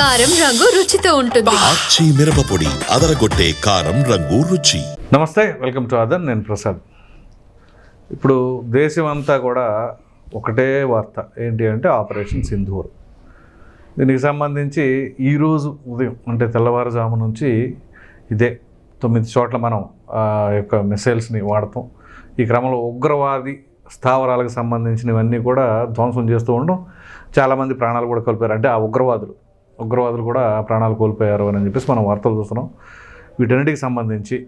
కారం రంగు రుచితో ఉంటుంది. ఆచి మిరపపొడి అదరగొట్టే కారం రంగు రుచి. నమస్తే వెల్కమ్ టు అదర్. నేను ప్రసాద్. ఇప్పుడు దేశం అంతా కూడా ఒకటే వార్త. ఏంటి అంటే ఆపరేషన్ సింధూర్. దీనికి సంబంధించి ఈరోజు ఉదయం అంటే తెల్లవారుజాము నుంచి ఇదే తొమ్మిది చోట్ల మనం ఆ యొక్క మిసైల్స్ని వాడతాం. ఈ క్రమంలో ఉగ్రవాది స్థావరాలకు సంబంధించినవన్నీ కూడా ధ్వంసం చేస్తూ ఉండడం చాలామంది ప్రాణాలు కూడా కోల్పోయారు. అంటే ఆ ఉగ్రవాదులు. ఉగ్రవాదులు కూడా ప్రాణాలు కోల్పోయారు అని చెప్పేసి మనం వార్తలు చూస్తున్నాం. వీటన్నిటికి సంబంధించి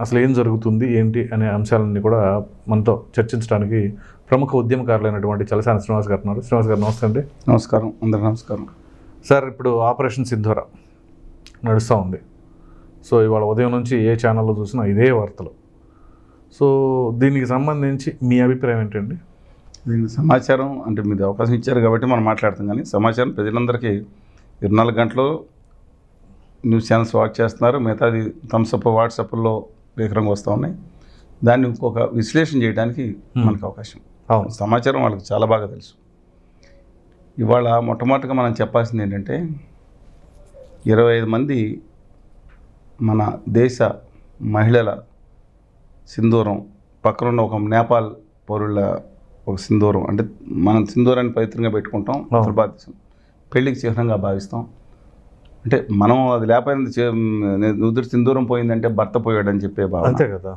అసలు ఏం జరుగుతుంది ఏంటి అనే అంశాలన్నీ కూడా మనతో చర్చించడానికి ప్రముఖ ఉద్యమకారులైనటువంటి చలసాని శ్రీనివాస్ గారు ఉన్నారు. శ్రీనివాస్ గారు నమస్తే అండి. నమస్కారం అందరు నమస్కారం. సార్ ఇప్పుడు ఆపరేషన్ సింధూర నడుస్తూ ఉంది. సో ఇవాళ ఉదయం నుంచి ఏ ఛానల్లో చూసినా ఇదే వార్తలు. సో దీనికి సంబంధించి మీ అభిప్రాయం ఏంటండి? దీని సమాచారం అంటే మీరు అవకాశం ఇచ్చారు కాబట్టి మనం మాట్లాడతాం కానీ సమాచారం ప్రజలందరికీ ఇరవై నాలుగు గంటలు న్యూస్ ఛానల్స్ వాచ్ చేస్తున్నారు. మిగతాది థమ్స్అప్ వాట్సాప్లో విక్రంగా వస్తూ ఉన్నాయి. దాన్ని ఇంకొక విశ్లేషణ చేయడానికి మనకు అవకాశం. అవును. సమాచారం వాళ్ళకి చాలా బాగా తెలుసు. ఇవాళ మొట్టమొదటిగా మనం చెప్పాల్సింది ఏంటంటే ఇరవై ఐదు మంది మన దేశ మహిళల సింధూరం పక్కనున్న ఒక నేపాల్ పౌరుల ఒక సింధూరం అంటే మనం సింధూరాన్ని పవిత్రంగా పెట్టుకుంటాం. భారతదేశం పెళ్ళికి చిహ్నంగా భావిస్తాం. అంటే మనం అది లేకపోయినది నుదురు సింధూరం పోయిందంటే భర్త పోయాడని చెప్పే భావన. అంతే కదా.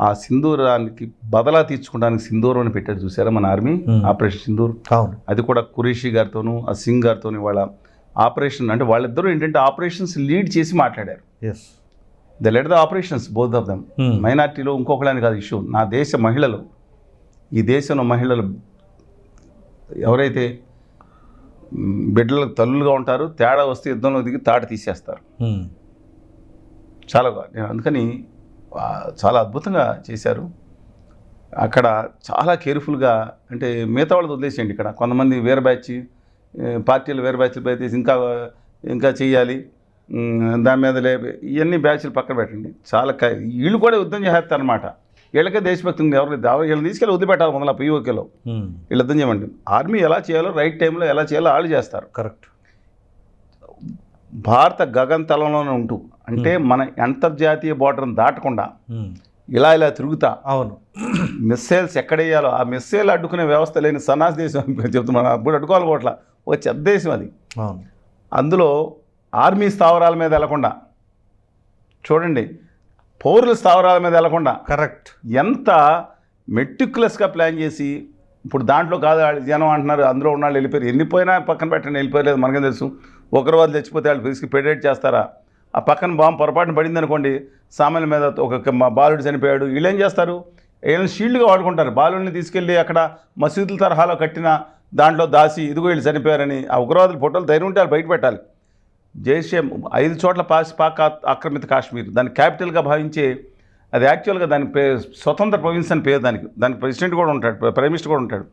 ఆ సింధూరానికి బదలా తీర్చుకోవడానికి సింధూరం అని పెట్టారు చూసారా మన ఆర్మీ. ఆపరేషన్ సింధూర్. అది కూడా కురేషి గారితోనూ ఆ సింగ్ గారితోని వాళ్ళ ఆపరేషన్ అంటే వాళ్ళిద్దరూ ఏంటంటే ఆపరేషన్స్ లీడ్ చేసి మాట్లాడారు. Yes they led the operations both of them. మైనార్టీలో ఇంకొకళ్ళని కాదు ఇష్యూ. నా దేశ మహిళలు ఈ దేశంలో మహిళలు ఎవరైతే బిడ్డలకు తల్లులుగా ఉంటారో తేడా వస్తే యుద్ధంలో దిగి తాట తీసేస్తారు. చాలా నేను అందుకని చాలా అద్భుతంగా చేశారు. అక్కడ చాలా కేర్ఫుల్గా అంటే మిగతా వాళ్ళది వదిలేసేయండి ఇక్కడ. కొంతమంది వేరే బ్యాచ్ పార్టీలు వేరే బ్యాచ్లు అయితే ఇంకా ఇంకా చెయ్యాలి ఉమ్, దాని మీద లే ఇవన్నీ బ్యాచ్లు పక్కన పెట్టండి. చాలా వీళ్ళు కూడా యుద్ధం చేస్తారు అనమాట వీళ్ళకే దేశభక్తి ఉంది ఎవరు వీళ్ళని తీసుకెళ్ళి వదిలిపెట్టాలి మొదల పిఓకేలో వీళ్ళు యుద్ధం చేయమండి. ఆర్మీ ఎలా చేయాలో రైట్ టైంలో ఎలా చేయాలో వాళ్ళు చేస్తారు. కరెక్ట్ భారత గగనతలంలోనే ఉంటూ అంటే మన అంతర్జాతీయ బోర్డర్ని దాటకుండా ఇలా ఇలా తిరుగుతా అవును. మిస్సైల్స్ ఎక్కడేయాలో ఆ మిస్సైల్ అడ్డుకునే వ్యవస్థ లేని సన్నాస దేశం చెప్తున్నాను అప్పుడు అడ్డుకోవాలి కోట్ల. ఒక చెత్త దేశం అది. అవును. అందులో ఆర్మీ స్థావరాల మీద వెళ్ళకుండా చూడండి పౌరుల స్థావరాల మీద వెళ్ళకుండా కరెక్ట్. ఎంత మెటిక్యులస్గా ప్లాన్ చేసి ఇప్పుడు దాంట్లో కాదు వాళ్ళు జనం అంటున్నారు అందులో ఉన్న వాళ్ళు వెళ్ళిపోయారు. వెళ్ళిపోయినా పక్కన పెట్టండి వెళ్ళిపోయలేదు మనకేం తెలుసు. ఒకరి వాళ్ళు తెచ్చిపోతే వాళ్ళు తీసుకు పెడేట్ చేస్తారా? ఆ పక్కన బాంబు పొరపాటున పడింది అనుకోండి సామాన్య మీద ఒక బాలుడు చనిపోయాడు. వీళ్ళు ఏం చేస్తారు? వీళ్ళని షీల్డ్గా వాడుకుంటారు. బాలుడిని తీసుకెళ్ళి అక్కడ మసీదుల తరహాలో కట్టిన దాంట్లో దాసి ఇదిగో వీళ్ళు చనిపోయారని ఆ ఉగ్రవాదుల ఫోటోలు ధైర్యం ఉంటే వాళ్ళు బయట పెట్టాలి. జైషే ఐదు చోట్ల పాస్ పాక్ ఆక్రమిత కాశ్మీర్. దాన్ని క్యాపిటల్గా భావించే అది యాక్చువల్గా దాని పే స్వతంత్ర ప్రొవిన్స్ అని పేరు దానికి. దానికి ప్రెసిడెంట్ కూడా ఉంటాడు ప్రైమ్ మినిస్టర్ కూడా ఉంటాడు.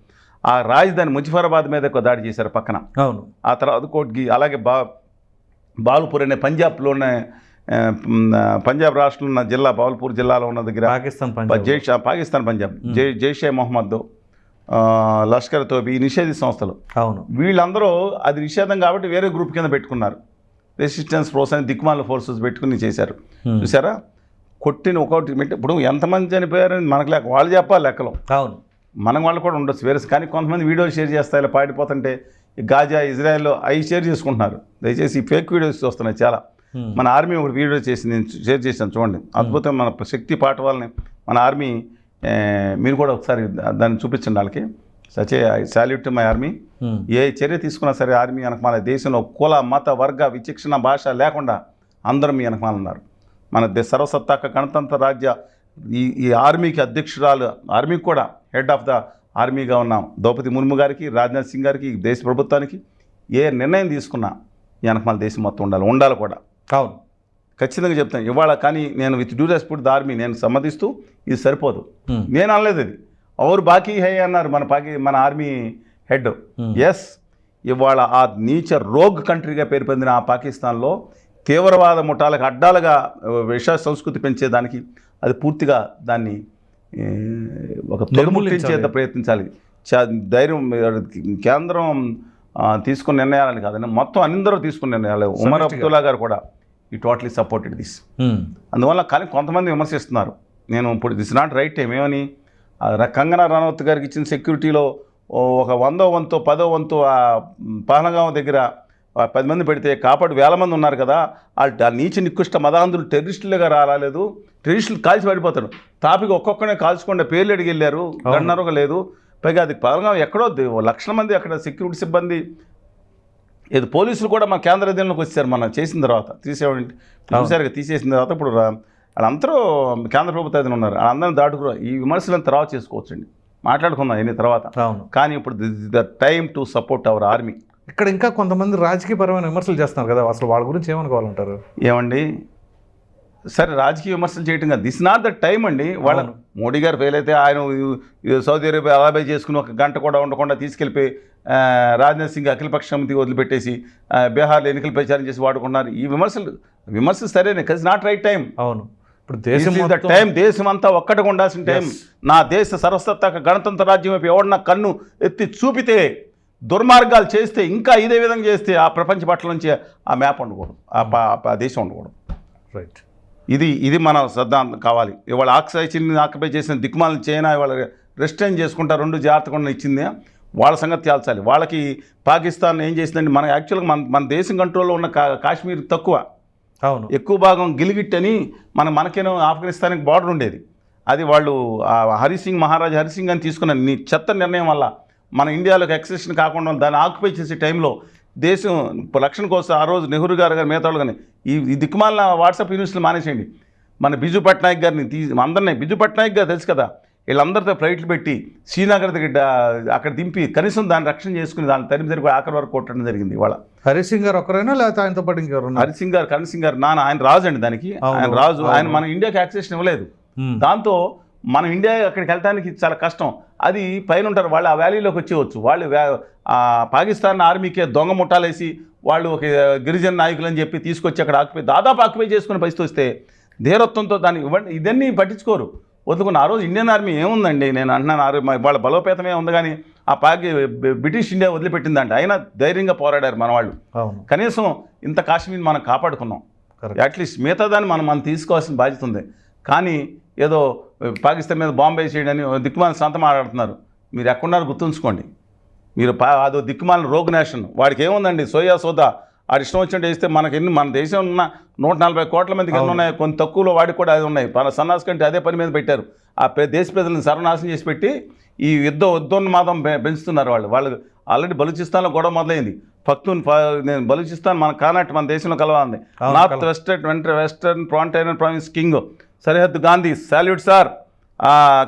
ఆ రాజధాని ముజఫరాబాద్ మీద ఎక్కువ దాడి చేశారు పక్కన. అవును. ఆ తర్వాత కోట్గి అలాగే బా బాల్పూర్ అనే పంజాబ్లోనే పంజాబ్ రాష్ట్రంలో ఉన్న జిల్లా బాల్పూర్ జిల్లాలో ఉన్న దగ్గర పాకిస్తాన్ పంజాబ్. జైష్ పాకిస్తాన్ పంజాబ్. జై జైషే మొహమ్మద్ లష్కర్ తోబి ఈ నిషేధి సంస్థలు. అవును. వీళ్ళందరూ అది నిషేధం కాబట్టి వేరే గ్రూప్ కింద పెట్టుకున్నారు. రెసిస్టెన్స్ ఫోర్స్ అని దిక్మాల ఫోర్సెస్ పెట్టుకుని చేశారు. Hmm. చూసారా కొట్టిన ఒకటి ఇప్పుడు ఎంతమంది చనిపోయారని మనకు లేక వాళ్ళు చెప్పాలి లెక్కలో. అవును. మనం వాళ్ళు కూడా ఉండొచ్చు. వేరే కానీ కొంతమంది వీడియోలు షేర్ చేస్తారు ఇలా పాడిపోతుంటే గాజా ఇజ్రాయెల్లో అవి షేర్ చేసుకుంటున్నారు. దయచేసి ఈ ఫేక్ వీడియోస్ వస్తున్నాయి చాలా. Hmm. మన ఆర్మీ ఒకటి వీడియో చేసి నేను షేర్ చేశాను చూడండి. అద్భుతం మన శక్తి పాట వాళ్ళని మన ఆర్మీ మీరు కూడా ఒకసారి దాన్ని చూపించండి వాళ్ళకి. సచే సాల్యూట్ మై ఆర్మీ. ఏ చర్య తీసుకున్నా సరే ఆర్మీ వెనక మన దేశంలో కుల మత వర్గ విచక్షణ భాష లేకుండా అందరం మీ వెనకమాల ఉన్నారు మన దే సర్వసత్తాక గణతంత్ర రాజ్య ఈ ఈ ఆర్మీకి అధ్యక్షురాలు ఆర్మీకి కూడా హెడ్ ఆఫ్ ద ఆర్మీగా ఉన్నాం. ద్రౌపది ముర్ము గారికి రాజ్నాథ్ సింగ్ గారికి దేశ ప్రభుత్వానికి ఏ నిర్ణయం తీసుకున్నా ఈ వెనకమాల దేశం మొత్తం ఉండాలి. ఉండాలి కూడా. అవును. ఖచ్చితంగా చెప్తాను. ఇవాళ కానీ నేను with due respect the army నేను సమ్మతిస్తూ ఇది సరిపోదు. Hmm. నేను అనలేదు అది. ఎవరు బాకీ హై అన్నారు మన పాకి మన ఆర్మీ హెడ్. ఎస్ ఇవాళ ఆ నీచ రోగ్ కంట్రీగా పేరు పొందిన ఆ పాకిస్తాన్లో తీవ్రవాద ముఠాలకు అడ్డాలుగా విష సంస్కృతి పెంచేదానికి అది పూర్తిగా దాన్ని ఒక నిర్మూలించాలి. ప్రయత్నించాలి చా ధైర్యం కేంద్రం తీసుకున్న నిర్ణయాలని కాదండి మొత్తం అందరూ తీసుకున్న నిర్ణయాలు ఉమర్. అబ్దుల్లా గారు కూడా ఈ టోటలీ సపోర్టెడ్ దిస్. అందువల్ల కానీ కొంతమంది విమర్శిస్తున్నారు నేను ఇప్పుడు దిస్ నాట్ రైట్ టైం ఏమని ఆ ర- కంగనా రనౌత్ గారికి ఇచ్చిన సెక్యూరిటీలో ఒక వందో వంతు పదో వంతు ఆ పహలగాం దగ్గర పది మంది పెడితే కాపాడు వేల మంది ఉన్నారు కదా వాళ్ళు ఆ నీచ నికృష్ట మదాంధులు టెర్రరిస్టులుగా రాలేదు టెర్రరిస్టులు కాల్చి పడిపోతారు. తాపికి ఒక్కొక్కనే కాల్చుకుంటే పేర్లు అడిగి వెళ్ళారు గన్నరుగా లేదు. పైగా అది పహలగాం ఎక్కడో లక్షల మంది అక్కడ సెక్యూరిటీ సిబ్బంది. ఏదో పోలీసులు కూడా మన కేంద్ర అధీనంలోకి వచ్చారు మనం చేసిన తర్వాత. తీసేవాడి. చూసారుగా తీసేసిన తర్వాత ఇప్పుడు వాళ్ళందరూ కేంద్ర ప్రభుత్వ ఉన్నారు. వాళ్ళందరినీ దాటుకురా. ఈ విమర్శలను తర్వాత చేసుకోవచ్చండి. మాట్లాడుకుందాం ఎన్ని తర్వాత. కానీ ఇప్పుడు the time to support our army. ఇక్కడ ఇంకా కొంతమంది రాజకీయపరమైన విమర్శలు చేస్తున్నారు కదా. అసలు వాళ్ళ గురించి ఏమనుకోవాలంటారు? ఏమండి? సరే రాజకీయ విమర్శలు చేయటం కాదు. దిస్ నాట్ ద టైం అండి. వాళ్ళ. మోడీ గారు ఫెయిల్ అయితే ఆయన సౌదీ అరేబియా అలాబై చేసుకుని ఒక గంట కూడా ఉండకుండా తీసుకెళ్ళిపోయి రాజ్నాథ్ సింగ్ అఖిలపక్ష సమితి వదిలిపెట్టేసి బీహార్లో ఎన్నికల ప్రచారం చేసి వాడుకున్నారు. ఈ విమర్శలు విమర్శలు సరేనే కజ్ నాట్ రైట్ టైం అవును. ఇప్పుడు దేశం టైం దేశం అంతా ఒక్కటిగా ఉండాల్సిన టైం. నా దేశ సరస్వత్తాక గణతంత్ర రాజ్యం వైపు ఎవడన్నా కన్ను ఎత్తి చూపితే దుర్మార్గాలు చేస్తే ఇంకా ఇదే విధంగా చేస్తే ఆ ప్రపంచ పట్ల నుంచి ఆ మ్యాప్ ఉండకూడదు ఆ దేశం ఉండకూడదు రైట్ ఇది ఇది మన సిద్ధాంతం కావాలి. ఇవాళ ఆక్సైచిన్ని ఆక్యుపై చేసిన దిక్కుమాలను చైనా ఇవాళ రెస్ట్రైన్ చేసుకుంటా రెండు జాగ్రత్తగా ఇచ్చింది. వాళ్ళ సంగతి తేల్చాలి. వాళ్ళకి పాకిస్తాన్ ఏం చేసిందంటే మన యాక్చువల్గా మన మన దేశం కంట్రోల్లో ఉన్న కాశ్మీర్ తక్కువ. అవును. ఎక్కువ భాగం గిలిగిట్ అని మన మనకేనో ఆఫ్ఘనిస్తాన్కి బార్డర్ ఉండేది. అది వాళ్ళు హరిసింగ్ మహారాజా హరిసింగ్ అని తీసుకున్న నీ చెత్త నిర్ణయం వల్ల మన ఇండియాలోకి ఎక్సెషన్ కాకుండా దాన్ని ఆక్యుపై చేసే టైంలో దేశం రక్షణ కోసం ఆ రోజు నెహ్రూ గారు గారు మిగతా వాళ్ళు కానీ ఈ ఈ దిక్కుమాలిన వాట్సాప్ యూనివర్సిటీలు మానేసేయండి. మన బిజు పట్నాయక్ గారిని తీ అందరినీ బిజు పట్నాయక్ గారు తెలుసు కదా? వీళ్ళందరితో ఫ్లైట్లు పెట్టి శ్రీనగర్ దగ్గర అక్కడ దింపి కనీసం దాన్ని రక్షణ చేసుకుని దాన్ని తరిమి జరిగి ఆఖరి వరకు కొట్టడం జరిగింది ఇవాళ. హరీష్ సింగ్ గారు ఒకరైనా లేకపోతే ఆయనతో పాటు ఇంకెవరు హరి సింగ్ గారు కరణ్ సింగ్ గారు నాన్న ఆయన రాజు అండి దానికి. ఆయన రాజు ఆయన. మన ఇండియాకి యాక్సెషన్ ఇవ్వలేదు. దాంతో మనం ఇండియా అక్కడికి వెళ్ళడానికి చాలా కష్టం. అది పైన ఉంటారు వాళ్ళు ఆ వ్యాలీలోకి వచ్చేవచ్చు వాళ్ళు పాకిస్తాన్ ఆర్మీకే దొంగ ముఠాలేసి వాళ్ళు ఒక గిరిజన నాయకులు అని చెప్పి తీసుకొచ్చి అక్కడ ఆక్యుపై దాదాపు ఆక్యుపై చేసుకునే పరిస్థితి వస్తే ధీరత్వంతో దాన్ని ఇవ్వండి ఇదన్నీ పట్టించుకోరు. వదులుకున్న ఆ రోజు ఇండియన్ ఆర్మీ ఏముందండి? నేను అంటున్నాను ఆ రోజు వాళ్ళ బలోపేతమే ఉంది కానీ ఆ పాకి బ్రిటిష్ ఇండియా వదిలిపెట్టిందంట. అయినా ధైర్యంగా పోరాడారు మన వాళ్ళు. కనీసం ఇంత కాశ్మీర్ మనం కాపాడుకున్నాం. అట్లీస్ట్ మిగతా దాన్ని మనం మనం తీసుకోవాల్సిన బాధ్యత ఉంది. కానీ ఏదో పాకిస్తాన్ మీద బాంబే చేయడని దిక్కుమాల సంతం ఆడుతున్నారు. మీరు ఎక్కడున్నారు గుర్తుంచుకోండి. మీరు పా అదో దిక్కుమాలిన రోగ్ నేషన్. వాడికి ఏముందండి? సోయా సోదా. ఆడి ఇష్టం వచ్చినట్టు వేస్తే మనకి ఎన్ని మన దేశం ఉన్న నూట నలభై కోట్ల మందికి ఎన్ని. ఉన్నాయి కొన్ని తక్కువలో వాడికి కూడా అది ఉన్నాయి. మన సన్నాస్ కంటే అదే పని మీద పెట్టారు. ఆ దేశ ప్రజలను సర్వనాశనం చేసి పెట్టి ఈ యుద్ధ యుద్ధోన్మాదం పె- పెంచుతున్నారు వాళ్ళు. వాళ్ళు ఆల్రెడీ బలూచిస్తాన్లో గొడవ మొదలైంది. పక్తూన్ ప- నేను బలూచిస్తాన్ మన కానాట్ మన దేశంలో కలవాలి నార్త్ వెస్టర్న్ వెంటర్ వెస్టర్న్ ప్రాంటైనర్ ప్రావిన్స్ కింగ్ సరిహద్దు గాంధీ సాల్యూట్ సార్.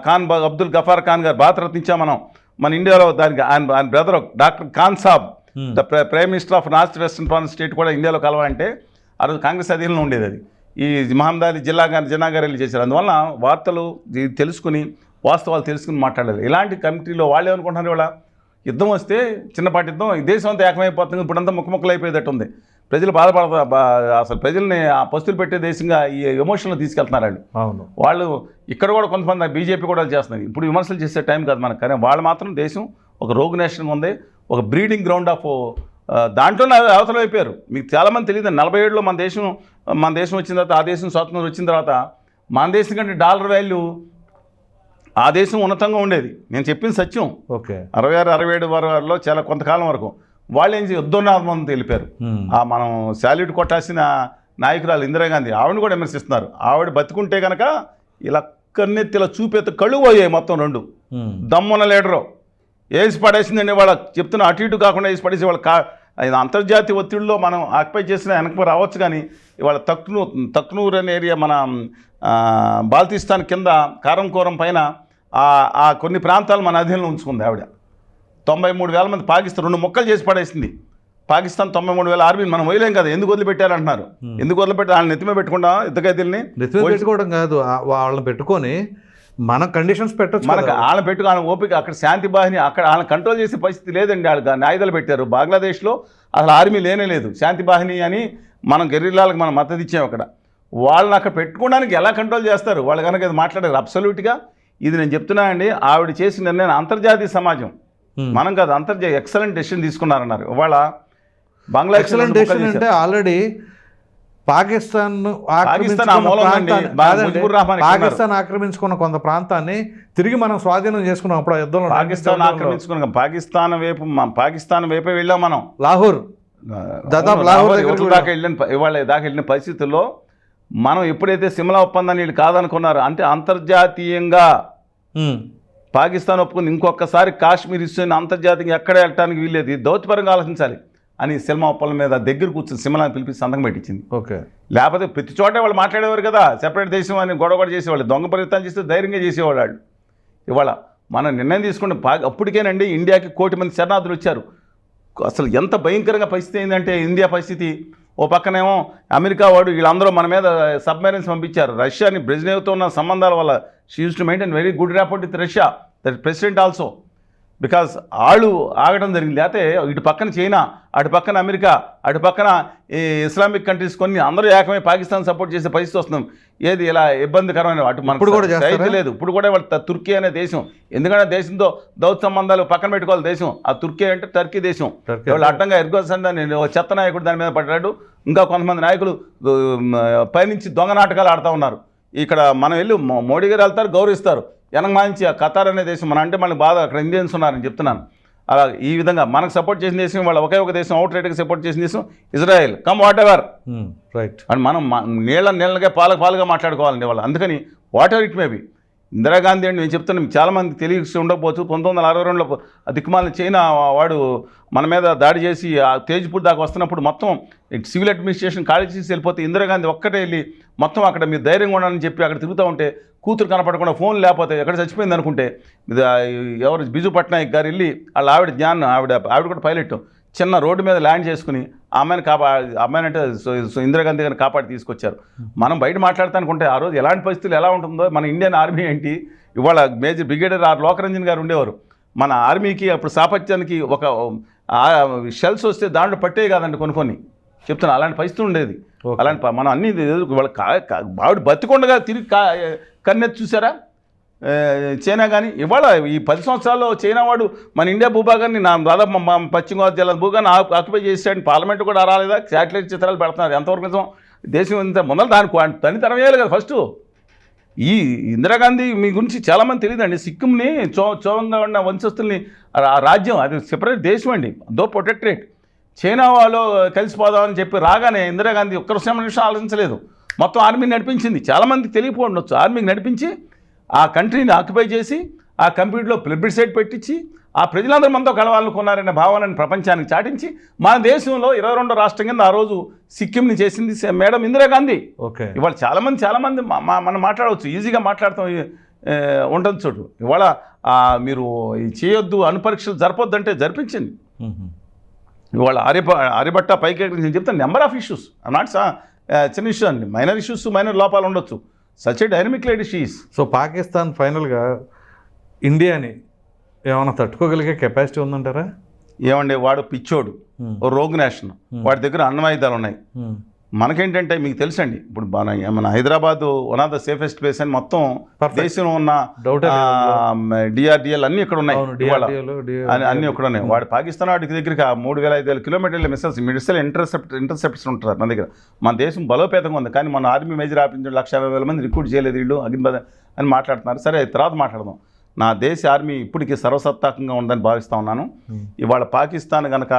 ఖాన్ అబ్దుల్ గఫార్ ఖాన్ గారు బాగా రత్నించాం మనం. మన ఇండియాలో దానికి ఆయన ఆయన brother doctor Khan Sahab. The ప్ర- prime minister of north western province state కూడా ఇండియాలో కలవాలంటే ఆ రోజు కాంగ్రెస్ అధీనంలో ఉండేది అది. ఈ మహమ్మద్ అలీ జిల్లా గారి జిన్నా గారు వెళ్ళి చేశారు. అందువల్ల వార్తలు తెలుసుకుని వాస్తవాలు తెలుసుకుని మాట్లాడాలి. ఇలాంటి కమిటీలో వాళ్ళు ఏమనుకుంటున్నారు ఇవాళ? యుద్ధం వస్తే చిన్నపాటి యుద్ధం ఈ దేశం అంతా ఏకమైపోతుంది ఇప్పుడంతా ముక్క ముక్కలు అయిపోయేటట్టు ఉంది. ప్రజలు బాధపడతా బా- అసలు ప్రజల్ని ఆ పస్తులు పెట్టే దేశంగా ఈ ఎమోషన్లో తీసుకెళ్తున్నారు వాళ్ళు. అవును. వాళ్ళు ఇక్కడ కూడా కొంతమంది బీజేపీ కూడా చేస్తున్నారు. ఇప్పుడు విమర్శలు చేసే టైం కాదు మనకు. కానీ వాళ్ళు మాత్రం దేశం ఒక రోగ్ నేషన్ ఉంది. ఒక బ్రీడింగ్ గ్రౌండ్ ఆఫ్ దాంట్లోనే అవ- అవతల అయిపోయారు. మీకు చాలామంది తెలియదు నలభై ఏడులో మన దేశం మన దేశం వచ్చిన తర్వాత ఆ దేశం స్వాతంత్రం వచ్చిన తర్వాత మన దేశం కంటే డాలర్ వాల్యూ ఆ దేశం ఉన్నతంగా ఉండేది. నేను చెప్పింది సత్యం. ఓకే. అరవై ఆరు అరవై ఏడు వరలో చాలా కొంతకాలం వరకు వాళ్ళు ఏం యుద్ధోన్నామని తెలిపారు. ఆ మనం శాల్యూట్ కొట్టాల్సిన నాయకురాలు ఇందిరాగాంధీ ఆవిడని కూడా విమర్శిస్తున్నారు. ఆవిడ బతుకుంటే కనుక ఇలా కన్నెత్తిలా చూపేత కళ్ళు పోయాయి మొత్తం రెండు. దమ్మున లీడరు. వేసి పడేసిందండి వాళ్ళ చెప్తున్న అటు ఇటు కాకుండా వేసి పడేసి వాళ్ళ కా అంతర్జాతీయ ఒత్తిడిలో మనం ఆక్యుపై చేసిన వెనక్కి రావచ్చు కానీ ఇవాళ తక్నూ తక్నూర్ అనే ఏరియా మన బాల్తిస్తాన్ కింద కారంకోరం పైన ఆ కొన్ని ప్రాంతాలు మన అధీనంలో ఉంచుకుంది ఆవిడ. తొంభై మూడు వేల మంది పాకిస్తాన్ రెండు ముక్కలు చేసి పడేసింది. పాకిస్తాన్ తొంభై మూడు వేల ఆర్మీని మనం వదిలేం కదా. ఎందుకు వదిలిపెట్టారంటున్నారు? ఎందుకు వదిలిపెట్టి వాళ్ళని నెత్తిమే పెట్టుకుంటా? నెత్తిమీద పెట్టుకోవడం కాదు. వాళ్ళని పెట్టుకొని మన కండిషన్స్ పెట్టొచ్చు మనకు. వాళ్ళని పెట్టుకు వాళ్ళ ఓపిక అక్కడ శాంతి బాహిని అక్కడ వాళ్ళని కంట్రోల్ చేసే పరిస్థితి లేదండి వాళ్ళు దాన్ని ఆయుధాలు పెట్టారు. బంగ్లాదేశ్లో అసలు ఆర్మీ లేనే లేదు. శాంతి బాహిని అని మనం గెర్రిల్లాలకు మనం మద్దతు ఇచ్చాం అక్కడ. వాళ్ళని అక్కడ పెట్టుకోవడానికి ఎలా కంట్రోల్ చేస్తారు? వాళ్ళు కనుక ఇది మాట్లాడారు అబ్సల్యూట్గా ఇది నేను చెప్తున్నా అండి ఆవిడ చేసిన నిర్ణయం అంతర్జాతీయ సమాజం. మనం కాదు అంతర్జాతీయ ఎక్సలెంట్ డెసిషన్ తీసుకున్నారన్నారు. ఇవాళ బంగ్లాదేశ్ ఎక్సలెంట్ డెసిషన్ అంటే ఆల్రెడీ పాకిస్తాన్ పాకిస్తాన్ ఆక్రమించుకున్న కొంత ప్రాంతాన్ని తిరిగి మనం స్వాధీనం చేసుకున్నాం అప్పుడు యుద్ధంలో పాకిస్తాన్ 1971 లో. ఆక్రమించుకున్నాం పాకిస్తాన్ వైపు పాకిస్తాన్ వైపే వెళ్ళాం మనం. లాహోర్. దాదాపు లాహోర్ యువతల దాకా వెళ్ళిన ఇవాళ దాకా వెళ్ళిన పరిస్థితుల్లో మనం ఎప్పుడైతే సిమ్లా ఒప్పందాన్ని వీళ్ళు కాదనుకున్నారు అంటే అంతర్జాతీయంగా పాకిస్తాన్ ఒప్పుకుంది. ఇంకొకసారి కాశ్మీర్ ఇష్యూని అంతర్జాతీయంగా ఎక్కడ వెళ్ళటానికి వీల్లేదు. దౌత్యపరంగా ఆలోచించాలి. అని సినిమా ఒప్పందం మీద దగ్గర కూర్చొని సిమ్లాని పిలిపించి సంతకం పెట్టించింది. ఓకే. లేకపోతే ప్రతి చోట వాళ్ళు మాట్లాడేవారు కదా సెపరేట్ దేశం అని గొడవ కూడా చేసేవాళ్ళు దొంగ ప్రయత్నం చేస్తే ధైర్యంగా చేసేవాళ్ళు వాళ్ళు. ఇవాళ మనం నిర్ణయం తీసుకుంటే పా అప్పటికేనండి ఇండియాకి కోటి మంది శరణార్థులు వచ్చారు. అసలు ఎంత భయంకరంగా పరిస్థితి అయిందంటే ఇండియా పరిస్థితి. ఓ పక్కనేమో అమెరికా వాడు వీళ్ళందరూ మన మీద సబ్మెరైన్స్ పంపించారు. రష్యాని బ్రెజిల్తో ఉన్న సంబంధాల వల్ల she use to maintain very good rapport with Russia that president also because వాళ్ళు ఆగడం జరిగింది. లేకపోతే ఇటు పక్కన చైనా అటు పక్కన అమెరికా అటు పక్కన ఈ ఇస్లామిక్ కంట్రీస్ కొన్ని అందరూ ఏకమై పాకిస్తాన్ సపోర్ట్ చేసే పరిస్థితి వస్తున్నాం ఏది ఇలా ఇబ్బందికరమైన అటు మనకు కూడా లేదు. ఇప్పుడు కూడా వాళ్ళ తుర్కీ అనే దేశం. ఎందుకంటే దేశంతో దౌత్య సంబంధాలు పక్కన పెట్టుకోవాలి దేశం. ఆ తుర్కీ అంటే టర్కీ దేశం. వాళ్ళు అడ్డంగా ఓ చెత్త నాయకుడు దాని మీద పడ్డాడు. ఇంకా కొంతమంది నాయకులు పైనుంచి దొంగ నాటకాలు ఆడుతూ ఉన్నారు. ఇక్కడ మనం వెళ్ళి మోడీ గారు వెళ్తారు గౌరవిస్తారు. వెనక మంచి ఆ ఖతార్ అనే దేశం మన అంటే మనకి బాధ అక్కడ ఇండియన్స్ ఉన్నారని చెప్తున్నాను. అలా ఈ విధంగా మనకు సపోర్ట్ చేసిన దేశం వాళ్ళ ఒకే ఒక దేశం అవుట్ రైట్గా సపోర్ట్ చేసిన దేశం Israel. Come whatever right and మనం నీళ్ళ నీళ్ళగా పాలకు పాలుగా మాట్లాడుకోవాలండి వాళ్ళు. అందుకని whatever it may be. Indira Gandhi అండి నేను చెప్తాను మీకు చాలామంది తెలియసి ఉండకపోవచ్చు. పంతొమ్మిది వందల అరవై రెండులో దిక్కుమాలిన చైనా వాడు మన మీద దాడి చేసి ఆ తేజ్పూర్ దాకా వస్తున్నప్పుడు మొత్తం సివిల్ అడ్మినిస్ట్రేషన్ ఖాళీ చేసి వెళ్ళిపోతే ఇందిరాగాంధీ ఒక్కటే వెళ్ళి మొత్తం అక్కడ మీరు ధైర్యంగా ఉండాలని చెప్పి అక్కడ తిరుగుతూ ఉంటే కూతురు కనపడకుండా ఫోన్ లేకపోతే ఎక్కడ చచ్చిపోయింది అనుకుంటే ఎవరు బిజు పట్నాయక్ గారు వెళ్ళి వాళ్ళ ఆవిడ జ్ఞానం ఆవిడ ఆవిడ కూడా పైలట్. చిన్న రోడ్డు మీద ల్యాండ్ చేసుకుని అమ్మాయిని కాపా అమ్మాయిని అంటే ఇందిరాగాంధీ గారిని కాపాడి తీసుకొచ్చారు. మనం బయట మాట్లాడతానుకుంటే ఆ రోజు ఎలాంటి పరిస్థితులు ఎలా ఉంటుందో మన ఇండియన్ ఆర్మీ ఏంటి? ఇవాళ మేజర్ బ్రిగేడియర్ ఆర్ లోకరంజన్ గారు ఉండేవారు. మన ఆర్మీకి అప్పుడు సాపత్యానికి ఒక షెల్స్ వస్తే దాంట్లో పట్టే కాదండి కొన్ని కొన్ని. చెప్తున్నా అలాంటి పరిస్థితి ఉండేది. అలాంటి మనం అన్ని వాళ్ళ ఆవిడ బతికొండగా తిరిగి కన్నెత్తి చూసారా చైనా కానీ ఇవాళ ఈ పది సంవత్సరాల్లో చైనా వాడు మన ఇండియా భూభాగాన్ని నా దాదాపు మా- పశ్చిమ గోదావరి జిల్లా భూభాగాన్ని ఆక్యుపై చేసాడు పార్లమెంట్ కూడా రాలేదా? శాటిలైట్ చిత్రాలు పెడుతున్నారు. ఎంతవరకు నిజం? దేశం ఇంత ముందర దాని తని తనితనం వేయాలి కదా ఫస్ట్. ఈ ఇందిరాగాంధీ మీ గురించి చాలామంది తెలియదండి. సిక్కింని చో చోవంగా ఉన్న వంశస్థుల్ని ఆ రాజ్యం అది సెపరేట్ దేశం అండి. దో ప్రొటెక్టరేట్ చైనా వాళ్ళు కలిసిపోదామని చెప్పి రాగానే ఇందిరాగాంధీ ఒక్క నిమిషం ఆలోచించలేదు. మొత్తం ఆర్మీని నడిపించింది. చాలామందికి తెలియకపోండొచ్చు ఆర్మీకి నడిపించి ఆ కంట్రీని ఆక్యుపై చేసి ఆ కంప్యూటర్లో ప్లెబిసైడ్ పెట్టించి ఆ ప్రజలందరూ మనతో కలవాలనుకున్నారనే భావనని ప్రపంచానికి చాటించి మన దేశంలో ఇరవై రెండో రాష్ట్రం కింద ఆ రోజు సిక్కింని చేసింది మేడం ఇందిరాగాంధీ ఓకే. ఇవాళ చాలామంది చాలామంది మనం మాట్లాడవచ్చు ఈజీగా మాట్లాడతాం ఏ, ఉంటుంది చోటు ఇవాళ మీరు చేయొద్దు అనుపరీక్షలు జరపొద్దంటే జరిపించింది. ఇవాళ ఆర్యభ ఆర్యభట్ట పైకి నేను చెప్తాను నెంబర్ ఆఫ్ ఇష్యూస్ నాట్ చిన్న ఇష్యూ అండి. మైనర్ ఇష్యూస్ మైనర్ లోపాలు ఉండొచ్చు. Such a dynamic lady she's so Pakistan ఫైనల్గా ఇండియాని ఏమైనా తట్టుకోగలిగే కెపాసిటీ ఉందంటారా? ఏమండి వాడు పిచ్చోడు. Hmm. ఓ రోగ్ నేషన్ వాడి దగ్గర అన్నవాయుధాలు ఉన్నాయి. మనకేంటంటే మీకు తెలుసండి ఇప్పుడు మన మన Hyderabad one of the safest place అని మొత్తం. దేశంలో ఉన్న ఏ డిఆర్డిఎల్ అన్నీ ఇక్కడ ఉన్నాయి అన్ని ఇక్కడ ఉన్నాయి. వాడు పాకిస్తాన్ వాడికి దగ్గరికి ఆ మూడు వేల ఐదు వేల కిలోమీటర్ల మిసైల్స్ మిడిసెల్ ఇంటర్సెప్ట్ ఇంటర్సెప్ట్స్ ఉంటారు మన దగ్గర. మన దేశం బలోపేతంగా ఉంది కానీ మన ఆర్మీ మేజర్ ఆపించాడు లక్ష యాభై వేల మంది రిక్రూట్ చేయలేదు వీళ్ళు అగ్నిపద అని మాట్లాడుతున్నారు. సరే తర్వాత మాట్లాడదాం. నా దేశ ఆర్మీ ఇప్పటికీ సర్వసత్తాకంగా ఉందని భావిస్తా ఉన్నాను. ఇవాళ పాకిస్తాన్ కనుక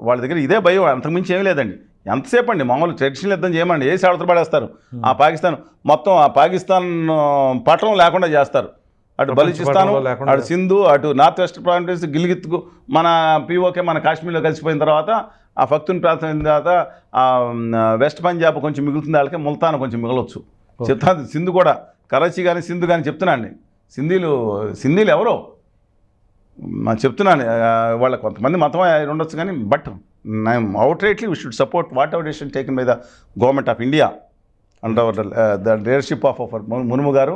వాళ్ళ దగ్గర ఇదే భయం అంతకుమించి ఏమీ లేదండి. ఎంతసేపు అండి మామూలు ట్రెడిషనల్ యుద్ధం చేయమండి. ఏ ఆడతలు పడేస్తారు? ఆ పాకిస్తాన్ మొత్తం ఆ పాకిస్తాన్ పట్టణం లేకుండా చేస్తారు. అటు బలిచిస్తాను అటు సింధు అటు నార్త్ వెస్ట్ ప్రాంతస్ గిల్గిత్కు మన పీఓకే మన కాశ్మీర్లో కలిసిపోయిన తర్వాత ఆ ఫక్తున్ ప్రాంతం అయిన తర్వాత వెస్ట్ పంజాబ్ కొంచెం మిగులుతుంది వాళ్ళకి ముల్తాన్ కొంచెం మిగలొచ్చు. చెప్తాను సింధు కూడా కరాచీ కానీ సింధు కానీ చెప్తున్నాండి సింధీలు సింధీలు ఎవరో? చెప్తున్నాను వాళ్ళ కొంతమంది మతం ఉండొచ్చు కానీ but out rightly we should support whatever decision taken by the government of India and our the leadership of our మునుము గారు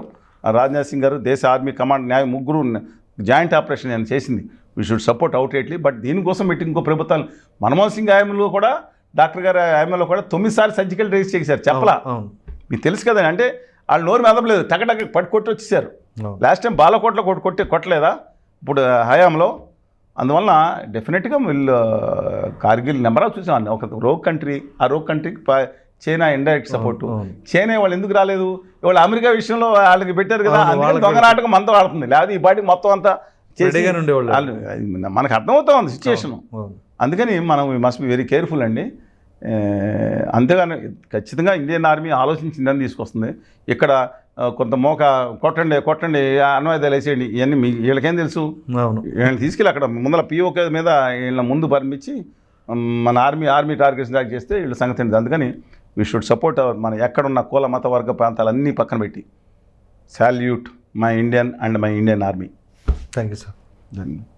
రాజ్నాథ్ సింగ్ గారు దేశ ఆర్మీ కమాండ్ న్యాయ ముగ్గురు జాయింట్ ఆపరేషన్ ఆయన చేసింది. We should support out rightly but దీనికోసం పెట్టి ఇంకో ప్రభుత్వాలు మన్మోహన్ సింగ్ ఆయమలో కూడా డాక్టర్ గారి ఆయమలో కూడా తొమ్మిది సార్లు సర్జికల్ రైజ్ చేశారు చెప్పలా? మీకు తెలుసు కదా అంటే వాళ్ళు నోరు మెదపలేదు టకటక పట్టు కొట్టి వచ్చేసారు లాస్ట్ టైం బాలకోట్లో కొట్టి కొట్టి కొట్టలేదా? ఇప్పుడు హయాంలో అందువలన డెఫినెట్గా వీళ్ళు కార్గిల్ నెంబర్ ఆఫ్ చూసాం ఒక రోగ్ కంట్రీ ఆ రోగ్ కంట్రీకి చైనా ఇండైరెక్ట్ సపోర్ట్. చైనా వాళ్ళు ఎందుకు రాలేదు? ఇవాళ అమెరికా విషయంలో వాళ్ళకి పెట్టారు కదా అందుకని దొంగ నాటకం మనతో ఆడుతుంది లేదా ఈ పాటికి మొత్తం అంతా మనకు అర్థమవుతా ఉంది సిచ్యుయేషన్ అవును. అందుకని మనం మస్ట్ బి వెరీ కేర్ఫుల్ అండి. అంతేగాని ఖచ్చితంగా ఇండియన్ ఆర్మీ ఆలోచించిందని తీసుకొస్తుంది. ఇక్కడ కొంత మోక కొట్టండి కొట్టండి అన్వాయిదాలు వేసేయండి. ఇవన్నీ మీ వీళ్ళకేం తెలుసు? అవును. వీళ్ళని తీసుకెళ్ళి అక్కడ ముందర పిఓకే మీద వీళ్ళ ముందు పంపించి మన ఆర్మీ ఆర్మీ టార్గెట్స్ దాకా చేస్తే వీళ్ళ సంగతి ఏంటి అందుకని వీ షుడ్ సపోర్ట్ అవర్ మన ఎక్కడున్న కుల మత వర్గ ప్రాంతాలన్నీ పక్కన పెట్టి. Salute my Indian and my Indian army thank you sir ధన్యవాదాలు.